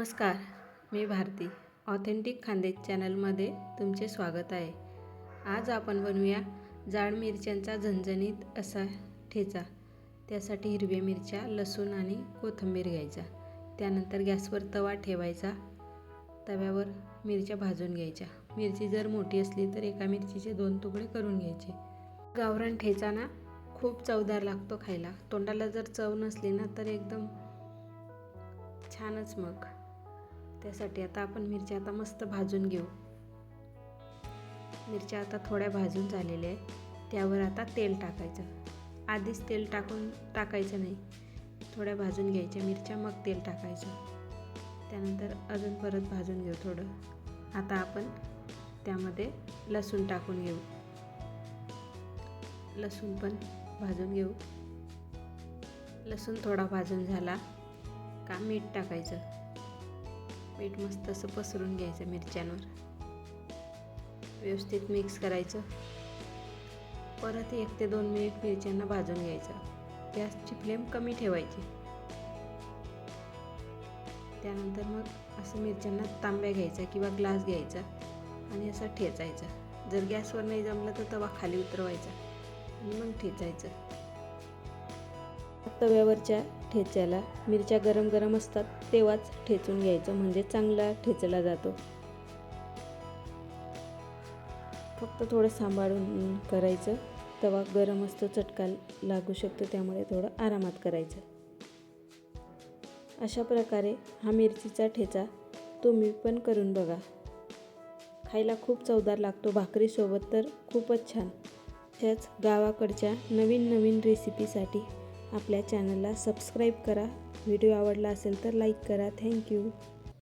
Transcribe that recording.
नमस्कार मी भारती. ऑथेंटिक खांदे चॅनलमध्ये तुमचे स्वागत आहे. आज आपण बनवूया जाड मिरच्यांचा झणझणीत असा ठेचा. त्यासाठी हिरव्या मिरच्या लसूण आणि कोथिंबीर घ्यायचा. त्यानंतर गॅसवर तवा ठेवायचा. तव्यावर मिरच्या भाजून घ्यायच्या. मिरची जर मोठी असली तर एका मिरचीचे दोन तुकडे करून घ्यायचे. गावरान ठेचा ना खूप चवदार लागतो खायला. तोंडाला जर चव नसली ना तर एकदम छानच मग. त्यासाठी आता आपण मिरच्या आता मस्त भाजून घेऊ. मिरच्या आता थोड्या भाजून झालेल्या आहे त्यावर आता तेल टाकायचं. आधीच तेल टाकून टाकायचं नाही. थोड्या भाजून घ्यायच्या मिरच्या मग तेल टाकायचं. त्यानंतर अजून परत भाजून घेऊ थोडं. आता आपण त्यामध्ये लसूण टाकून घेऊ. लसूण पण भाजून घेऊ. लसूण थोडा भाजून झाला का मीठ टाकायचं. मीठ मस्त असं पसरून घ्यायचं मिरच्यांवर. व्यवस्थित मिक्स करायचं. परत एक ते दोन मिनिट मिरच्यांना भाजून घ्यायचं. गॅसची फ्लेम कमी ठेवायची. त्यानंतर मग असं मिरच्यांना तांब्या घ्यायचा किंवा ग्लास घ्यायचा आणि असा ठेचायचा. जर गॅसवर नाही जमलं तर तवा खाली उतरवायचा आणि मग ठेचायचं. तव्यावरच्या ठेच्याला मिरच्या गरम गरम असतात तेव्हाच ठेचून घ्यायचं म्हणजे चांगला ठेचला जातो. फक्त थोडं सांभाळून करायचं. तवा गरम असतो चटका लागू शकतो त्यामुळे थोडं आरामात करायचं. अशा प्रकारे हा मिरचीचा ठेचा तुम्ही पण करून बघा. खायला खूप चवदार लागतो भाकरीसोबत तर खूपच छान. त्याच गावाकडच्या नवीन नवीन रेसिपीसाठी आपल्या चॅनलला सबस्क्राईब करा. व्हिडिओ आवडला असेल तर लाईक करा. थँक्यू.